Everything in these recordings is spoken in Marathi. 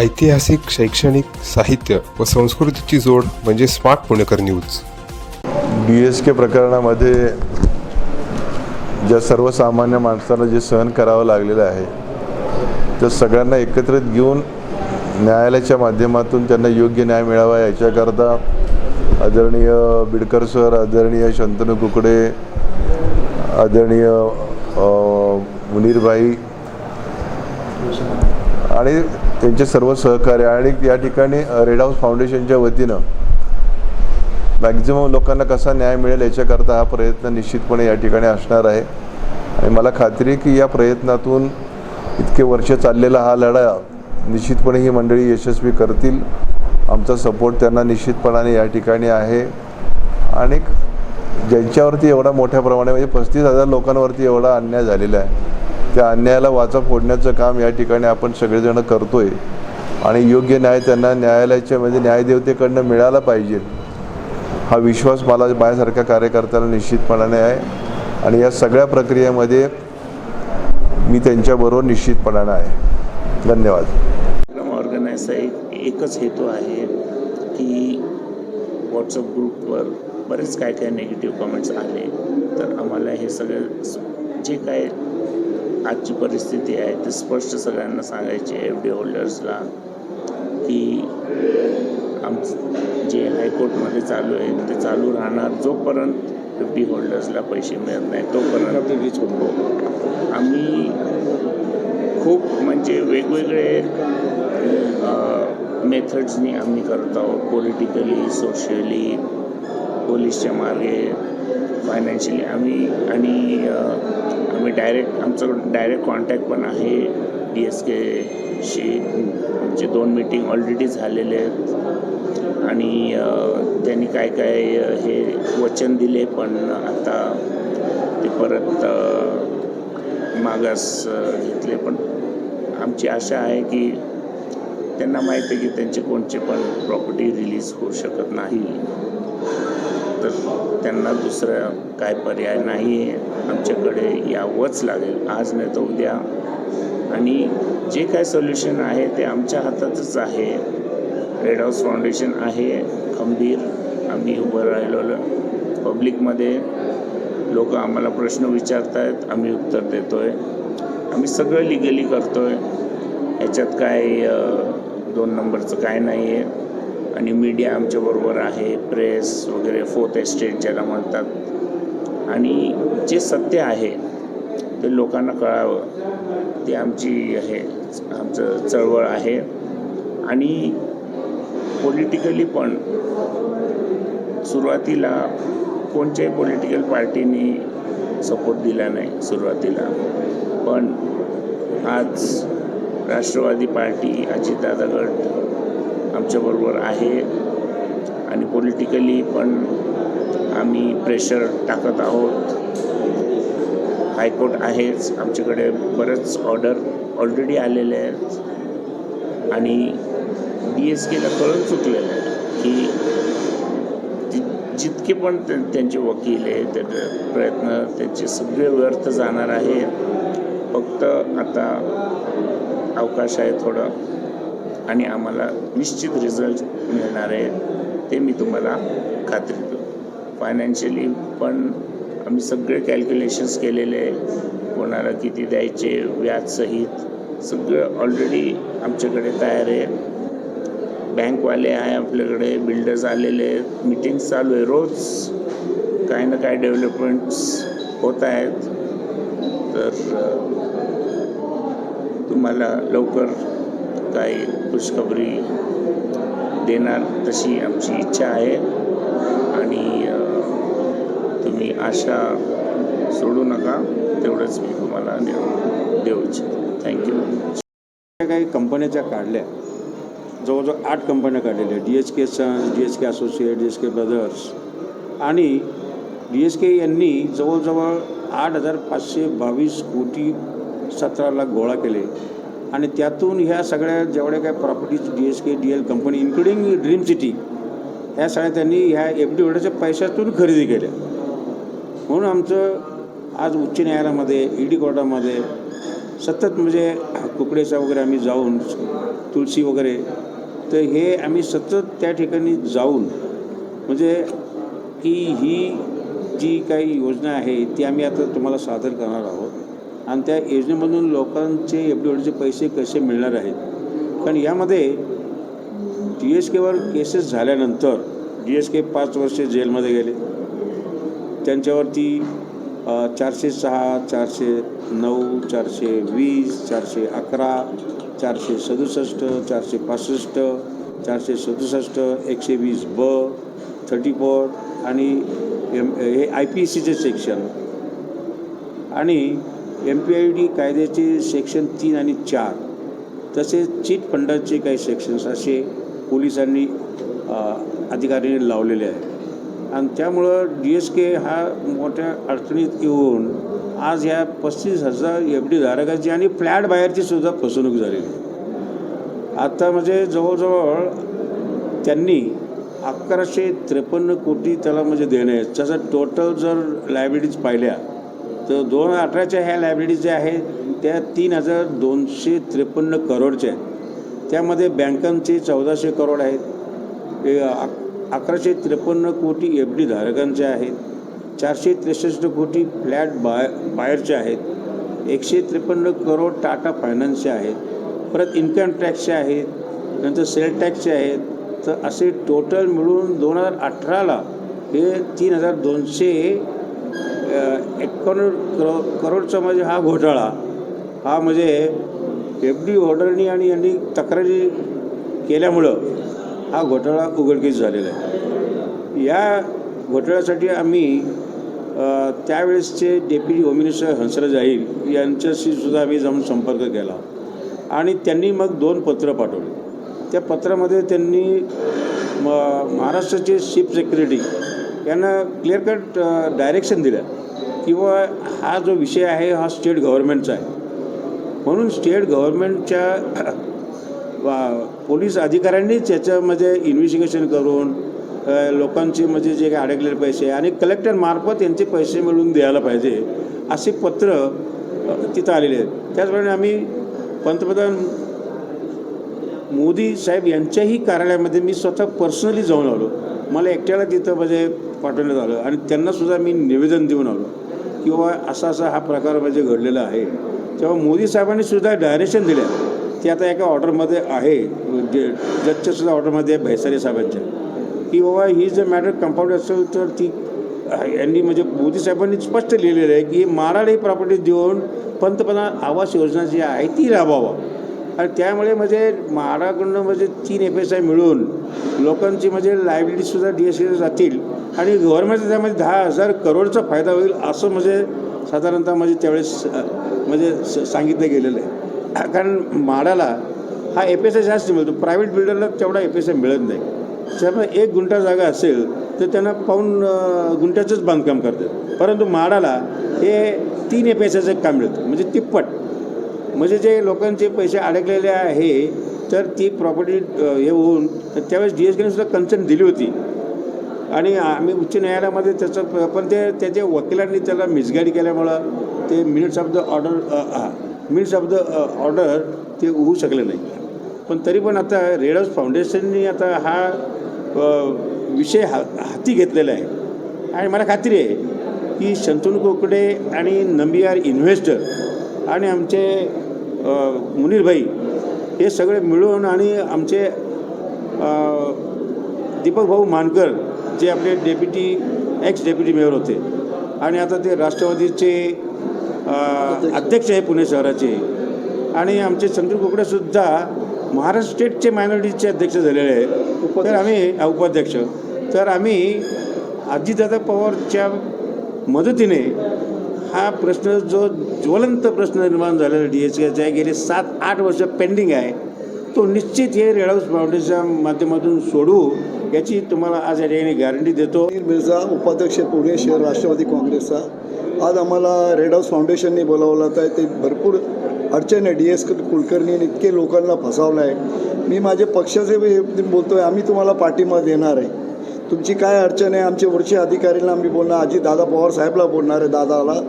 ऐतिहासिक शैक्षणिक साहित्य व संस्कृतीची जोड म्हणजे स्मार्ट पुणेकर न्यूज. डी एस के प्रकरणामध्ये ज्या सर्वसामान्य माणसाला जे सहन करावं लागलेलं आहे तर सगळ्यांना एकत्रित घेऊन न्यायालयाच्या माध्यमातून त्यांना योग्य न्याय मिळावा याच्याकरता आदरणीय बिडकर सर आदरणीय शंतनू कुकडे आदरणीय मुनीरभाई आणि त्यांचे सर्व सहकार्य आणि या ठिकाणी रेड हाऊस फाउंडेशनच्या वतीनं मॅक्झिमम लोकांना कसा न्याय मिळेल याच्याकरता हा प्रयत्न निश्चितपणे या ठिकाणी असणार आहे. आणि मला खात्री आहे की या प्रयत्नातून इतके वर्ष चाललेला हा लढा निश्चितपणे ही मंडळी यशस्वी करतील. आमचा सपोर्ट त्यांना निश्चितपणाने या ठिकाणी आहे. आणि ज्यांच्यावरती एवढा मोठ्या प्रमाणे म्हणजे पस्तीस हजार लोकांवरती एवढा अन्याय झालेला आहे. त्या अन्यायाला वाचा फोडण्याचं काम या ठिकाणी आपण सगळेजण करतोय. आणि योग्य न्याय त्यांना न्यायालयाच्या म्हणजे न्यायदेवतेकडनं मिळाला पाहिजे. हा विश्वास मला माझ्यासारख्या कार्यकर्त्याला निश्चितपणाने आहे. आणि या सगळ्या प्रक्रियेमध्ये मी त्यांच्याबरोबर निश्चितपणाने आहे. धन्यवाद. कार्यक्रम एक एकच हेतू आहे की व्हॉट्सअप ग्रुपवर बरेच काय काय निगेटिव्ह कमेंट्स आले. तर आम्हाला हे सगळं जे काय आजची परिस्थिती आहे ते स्पष्ट सगळ्यांना सांगायचे एफ डी होल्डर्सला की आम जे हायकोर्टमध्ये चालू आहे ते चालू राहणार जोपर्यंत एफ डी होल्डर्सला पैसे मिळत नाही तोपर्यंत हो. आम्ही खूप म्हणजे वेगवेगळे मेथड्सनी आम्ही करत आहोत पॉलिटिकली सोशली पोलीसच्या मार्गे फायनान्शियली आम्ही आणि आम्ही डायरेक्ट आमचं डायरेक्ट कॉन्टॅक्ट पण आहे. डी एस केशी आमचे दोन मीटिंग ऑलरेडी झालेले आहेत. आणि त्यांनी काय काय हे वचन दिले पण आता ते परत मागास घेतले. पण आमची आशा आहे की त्यांना माहीत आहे की त्यांचे कोणचे पण प्रॉपर्टी रिलीज होऊ शकत नाही. तर त्यांना दुसरं काय पर्याय नाही आहे आमच्याकडे यावंच लागेल. आज नाही तर उद्या. आणि जे काय सोल्युशन आहे ते आमच्या हातातच आहे. रेड हाऊस फाउंडेशन आहे. खंबीर. आम्ही उभं राहिलेलो. पब्लिकमध्ये लोक आम्हाला प्रश्न विचारत आहेत आम्ही उत्तर देतो आहे आम्ही सगळं लिगली करतो आहे ह्याच्यात काय दोन नंबरचं काय नाही आहे आणि मीडिया आमच्याबरोबर आहे प्रेस वगैरे फोर्थ एस्टेट ज्याला म्हणतात. आणि जे सत्य आहे ते लोकांना कळावं. ती आमची आहे आमचं चळवळ आहे. आणि पॉलिटिकली पण सुरुवातीला कोणत्याही पॉलिटिकल पार्टीने सपोर्ट दिला नाही सुरुवातीला. पण आज राष्ट्रवादी पार्टी अजितदादा गट आमच्याबरोबर आहे. आणि पॉलिटिकली पण आम्ही प्रेशर टाकत आहोत. हायकोर्ट आहेच. आमच्याकडे बरेच ऑर्डर ऑलरेडी आलेले आहेत. आणि डी एस केला कळून चुकलेलं आहे की जि- जितके पण त्यां- त्यांचे वकील आहे ते प्रयत्न त्यांचे सगळे व्यर्थ जाणार आहे फक्त आता अवकाश आहे थोडं. आणि आम्हाला निश्चित रिझल्ट मिळणार आहे ते मी तुम्हाला खात्री देतो. फायनान्शियली पण आम्ही सगळे कॅल्क्युलेशन्स केलेले आहे. कोणाला किती द्यायचे व्याजसहित सगळं ऑलरेडी आमच्याकडे तयार आहे. बँकवाले आहे आपल्याकडे बिल्डर्स आलेले आहेत. मिटिंग चालू आहे रोज. काही ना काही डेव्हलपमेंट्स होत आहेत. तर तुम्हाला लवकर काही खुशखबरी देणार तशी आमची इच्छा आहे. आणि तुम्ही आशा सोडू नका तेवढंच मी तुम्हाला देऊ देऊ इच्छितो. थँक्यू ज्या काही कंपन्या ज्या काढल्या जवळजवळ आठ कंपन्या काढलेल्या D H K sons D H K associate D H K brothers आणि डी एच के यांनी जवळजवळ आठ हजार पाचशे बावीस कोटी सतराला गोळा केले. आणि त्यातून ह्या सगळ्या जेवढ्या काय properties D S K D L company including dream city ह्या सगळ्या त्यांनी ह्या एफ डी होल्डरच्या पैशातून खरेदी केल्या. म्हणून आमचं आज उच्च न्यायालयामध्ये ई डी कोर्टामध्ये सतत म्हणजे कुकडेचा वगैरे आम्ही जाऊन तुळशी वगैरे तर हे आम्ही सतत त्या ठिकाणी जाऊन म्हणजे की ही जी काही योजना आहे ती आम्ही आता तुम्हाला सादर करणार आहोत. आणि त्या योजनेमधून लोकांचे एफ डी ओडीचे पैसे कसे मिळणार आहेत? कारण यामध्ये डी एस केवर केसेस झाल्यानंतर डी एस के पाच वर्षे जेलमध्ये गेले. त्यांच्यावरती चारशे सहा चारशे नऊ चारशे वीस चारशे अकरा चारशे सदुसष्ट चारशे पासष्ट चारशे सदुसष्ट एकशे वीस ब थर्टी फोर आणि एम हे आय पी सीचे सेक्शन. आणि एम पी आय डी कायद्याचे सेक्शन तीन आणि चार तसेच चीट फंडाचे काही सेक्शन्स असे पोलिसांनी अधिकाऱ्यांनी लावलेले आहे आणि त्यामुळं डी एस के हा मोठ्या अडचणीत येऊन आज ह्या पस्तीस हजार एफ डी धारकाची आणि फ्लॅट बाहेरची सुद्धा फसवणूक झालेली आहे. आता म्हणजे जवळजवळ त्यांनी अकराशे त्रेपन्न कोटी त्याला म्हणजे देणे त्याचा तसं टोटल जर लायबिलिटीज पाहिल्या तर दोन हजार अठराच्या ह्या लायब्ररी ज्या आहेत त्या तीन हजार दोनशे त्रेपन्न करोडच्या आहेत. त्यामध्ये बँकांचे चौदाशे करोड आहेत. अकराशे त्रेपन्न कोटी एफ डी धारकांचे आहेत. चारशे त्रेसष्ट कोटी फ्लॅट बाय बाहेरचे आहेत. एकशे त्रेपन्न करोड टाटा फायनान्सचे आहेत. परत इन्कम टॅक्सचे आहेत. नंतर सेल टॅक्सचे आहेत. तर असे टोटल मिळून दोन हजार अठराला हे तीन हजार दोनशे एकोण करो करोडचा म्हणजे हा घोटाळा. हा म्हणजे एफ डी ऑर्डरनी आणि यांनी तक्रारी केल्यामुळं हा घोटाळा उघडकीस झालेला आहे. या घोटाळ्यासाठी आम्ही त्यावेळेसचे deputy home minister Hansraj Ahir यांच्याशी सुद्धा आम्ही जाऊन संपर्क केला. आणि त्यांनी मग दोन पत्र पाठवले. त्या पत्रामध्ये त्यांनी म महाराष्ट्राचे चीफ सेक्रेटरी यांना क्लिअर कट डायरेक्शन दिलं. किंवा हा जो विषय आहे हा स्टेट गव्हर्नमेंटचा आहे. म्हणून स्टेट गव्हर्नमेंटच्या वा- पोलीस अधिकाऱ्यांनीच याच्यामध्ये इन्व्हेस्टिगेशन करून लोकांचे म्हणजे जे काही अडकलेले पैसे आणि कलेक्टरमार्फत यांचे पैसे मिळवून द्यायला पाहिजे असे पत्र तिथं आलेले आहेत. त्याचप्रमाणे आम्ही पंतप्रधान मोदी साहेब यांच्याही कार्यालयामध्ये मी स्वतः पर्सनली जाऊन आलो. मला एकट्याला तिथं म्हणजे पाठवण्यात आलं आणि त्यांनासुद्धा मी निवेदन देऊन आलो. की बाबा असा असा हा प्रकार म्हणजे घडलेला आहे. तेव्हा मोदी साहेबांनी सुद्धा डायरेक्शन दिल्या. ते आता एका ऑर्डरमध्ये आहे. जे जजच्या सुद्धा ऑर्डरमध्ये आहे भैसारे साहेबांच्या. की बाबा ही जर मॅटर कंपाऊंड असेल तर ती यांनी म्हणजे मोदी साहेबांनी स्पष्ट लिहिलेलं आहे की माराड ही प्रॉपर्टी देऊन पंतप्रधान आवास योजना जी आहे ती राबवावा. आणि त्यामुळे म्हणजे महाराकडनं म्हणजे तीन एफ एस आय मिळून लोकांची म्हणजे लायबिलिटीसुद्धा डी एस जातील. आणि गव्हर्नमेंटचा त्यामध्ये दहा हजार करोडचा फायदा होईल असं म्हणजे साधारणतः म्हणजे त्यावेळेस म्हणजे स- सांगितलं गेलेलं आहे. कारण माडाला हा एफ एस आय जास्त मिळतो. प्रायव्हेट बिल्डरला तेवढा एफ एस आय मिळत नाही. त्यामुळे एक गुंठा जागा असेल तर त्यांना पाऊन गुंठ्याचंच बांधकाम करतात. परंतु म्हाडाला हे तीन एफ एस आयचं काम मिळतं. म्हणजे तिप्पट. म्हणजे जे लोकांचे पैसे अडकलेले आहे तर ती प्रॉपर्टी हे होऊन त्यावेळेस डी एस केने सुद्धा कन्सर्न दिली होती. आणि आम्ही उच्च न्यायालयामध्ये त्याचं पण ते त्याच्या वकिलांनी त्याला मिसगाईड केल्यामुळं ते minutes of the order minutes of the order ते होऊ शकले नाही. पण तरी पण आता रेड फाउंडेशननी आता हा विषय हा हाती घेतलेला आहे. आणि मला खात्री आहे की शंतनू कोकडे आणि नंबियार इन्व्हेस्टर आणि आमचे मुनीरभाई हे सगळे मिळून आणि आमचे दीपक भाऊ मानकर जे आपले डेप्युटी एक्स डेप्युटी मेयर होते. आणि आता ते राष्ट्रवादीचे अध्यक्ष आहे पुणे शहराचे. आणि आमचे चंद्र कोकडेसुद्धा महाराष्ट्र स्टेटचे मायनॉरिटीचे अध्यक्ष झालेले आहेत. तर आम्ही उपाध्यक्ष. तर आम्ही अजितदादा पवारच्या मदतीने हा प्रश्न जो ज्वलंत प्रश्न निर्माण झालेला डी एस केचा गेले सात आठ वर्ष पेंडिंग आहे. तो निश्चित हे रेड हाऊस फाउंडेशनच्या माध्यमातून सोडू याची तुम्हाला आज या ठिकाणी गॅरंटी देतो. मिर्झा उपाध्यक्ष पुणे शहर राष्ट्रवादी काँग्रेसचा. आज आम्हाला रेड हाऊस फाउंडेशनने बोलावलं आहे ते भरपूर अडचण आहे डी एस कुलकर्णी इतके लोकांना फसावलं आहे मी माझे पक्षाचे बोलतो आहे आम्ही तुम्हाला पाठिंबा देणार आहे. तुमची काय अडचण आहे आमचे वरचे अधिकाऱ्यांना आम्ही बोलणार आजी दादा पवार साहेबला बोलणार आहे दादाला.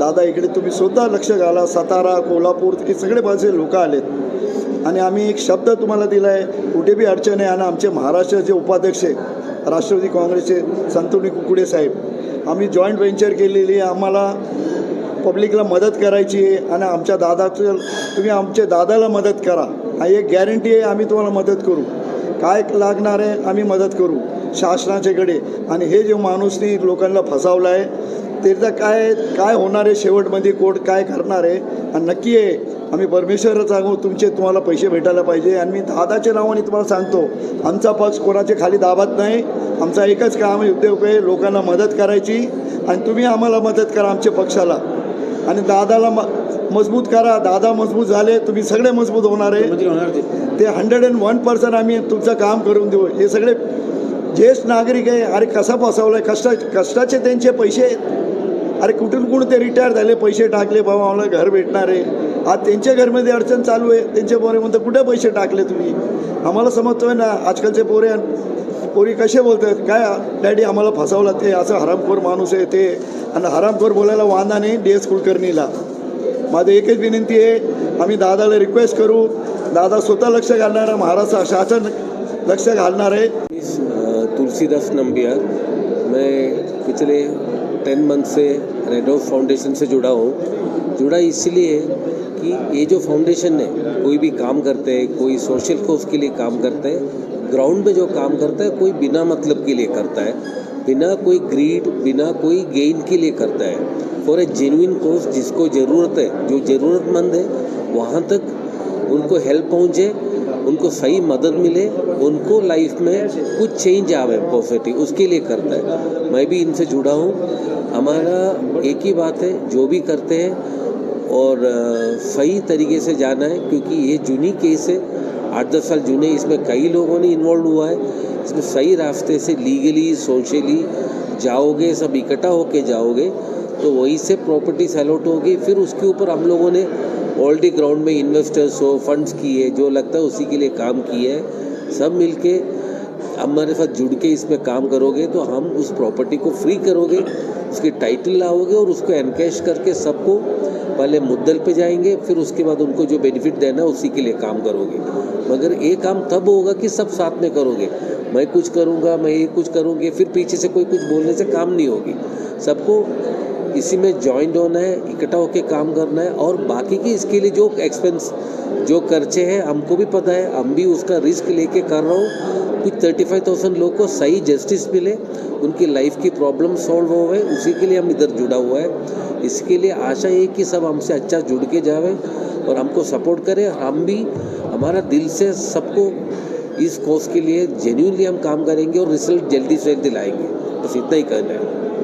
दादा इकडे तुम्ही स्वतः लक्ष घाला सातारा कोल्हापूर हे सगळे बाजूचे लोक आलेत. आणि आम्ही एक शब्द तुम्हाला दिला आहे कुठे बी अडचण आहे आणि आमचे महाराष्ट्राचे उपाध्यक्ष आहे राष्ट्रवादी काँग्रेसचे संतोनी कुकुडे साहेब आम्ही जॉईंट व्हेंचर केलेली आहे आम्हाला पब्लिकला मदत करायची आहे आणि आमच्या दादाचं तुम्ही आमच्या दादाला मदत करा. हा एक गॅरंटी आहे आम्ही तुम्हाला मदत करू. काय लागणार आहे आम्ही मदत करू शासनाच्याकडे. आणि हे जे माणूसनी लोकांना फसावलं आहे त्याचा काय काय होणार आहे शेवटमध्ये कोर्ट काय करणार आहे आणि नक्की आहे. आम्ही परमेश्वरच सांगू तुमचे तुम्हाला पैसे भेटायला पाहिजे. आणि मी दादाच्या नावाने तुम्हाला सांगतो आमचा पक्ष कोणाच्या खाली दाबात नाही. आमचा एकच काम आहे उद्योग आहे लोकांना मदत करायची. आणि तुम्ही आम्हाला मदत करा आमच्या पक्षाला. आणि दादाला म मजबूत करा. दादा मजबूत झाले तुम्ही सगळे मजबूत होणार आहे. ते. हंड्रेड अँड वन पर्सेंट आम्ही तुमचं काम करून देऊ. हे सगळे ज्येष्ठ नागरिक आहे. अरे कसा फसवलं आहे कष्टा कष्टाचे त्यांचे पैसे अरे कुठून कुठून ते रिटायर झाले पैसे टाकले बाबा आम्हाला घर भेटणार आहे. आज त्यांच्या घरमध्ये अडचण चालू आहे. त्यांचे पोरे म्हणतात कुठे पैसे टाकले तुम्ही? आम्हाला समजतोय ना आजकालचे पोरे पोरी कसे बोलतात? काय डॅडी आम्हाला फसवला ते असं हरामखोर माणूस आहे ते. आणि हरामखोर बोलायला वांदा नाही डी एस कुलकर्णीला. माझं एकच विनंती आहे आम्ही दादाला रिक्वेस्ट करू. दादा स्वतः लक्ष घालणार महाराष्ट्र शासन लक्ष घालणार आहे. तुलसीदास नंबिया मैं पिछले टेन मंथ से रेड ऑफ फाउंडेशन से जुड़ा हूँ। जुड़ा इसलिए कि ये जो फाउंडेशन है, कोई भी काम करते हैं, कोई सोशल कोज के लिए काम करते हैं ग्राउंड में जो काम करता है, कोई बिना मतलब के लिए करता है, बिना कोई ग्रीड बिना कोई गेन के लिए करता है। फॉर ए जेन्युइन कोर्स जिसको ज़रूरत है, जो ज़रूरतमंद है, वहाँ तक उनको हेल्प पहुँचे, उनको सही मदद मिले, उनको लाइफ में कुछ चेंज आवे पॉजिटिव उसके लिए करता है। मैं भी इनसे जुड़ा हूँ। हमारा एक ही बात है, जो भी करते हैं और सही तरीके से जाना है, क्योंकि ये जूनी केस है। आठ दस साल जूने, इसमें कई लोगों ने इन्वॉल्व हुआ है। इसमें सही रास्ते से लीगली सोशली जाओगे, सब इकट्ठा होके जाओगे तो वहीं से प्रॉपर्टी सेलआउट होगी। फिर उसके ऊपर हम लोगों ने ऑलरेडी ग्राउंड में इन्वेस्टर्स हो फंड्स किए, जो लगता है उसी के लिए काम किए है। सब मिलके हमारे साथ जुड़ के इसमें काम करोगे तो हम उस प्रॉपर्टी को फ्री करोगे, उसकी टाइटल लाओगे और उसको एनकैश करके सबको पहले मुद्दल पे जाएँगे, फिर उसके बाद उनको जो बेनिफिट देना है उसी के लिए काम करोगे। मगर ये काम तब होगा कि सब साथ में करोगे। मैं कुछ करूँगा, मैं ये कुछ करूँगी, फिर पीछे से कोई कुछ बोलने से काम नहीं होगी। सबको इसी में ज्वाइंट होना है, इकट्ठा होकर काम करना है और बाकी की इसके लिए जो एक्सपेंस जो खर्चे हैं, हमको भी पता है, हम भी उसका रिस्क लेके कर रहा हूँ। कुछ थर्टी फाइव थाउज़ेंड लोग को सही जस्टिस मिले, उनकी लाइफ की प्रॉब्लम सॉल्व हो गए, उसी के लिए हम इधर जुड़ा हुआ है। इसके लिए आशा है कि सब हमसे अच्छा जुड़ के जावे और हमको सपोर्ट करें। हम भी, हमारा दिल से सबको इस कोर्स के लिए जेन्यूनली हम काम करेंगे और रिज़ल्ट जल्दी से जल्दी लाएँगे। बस इतना ही कहना है।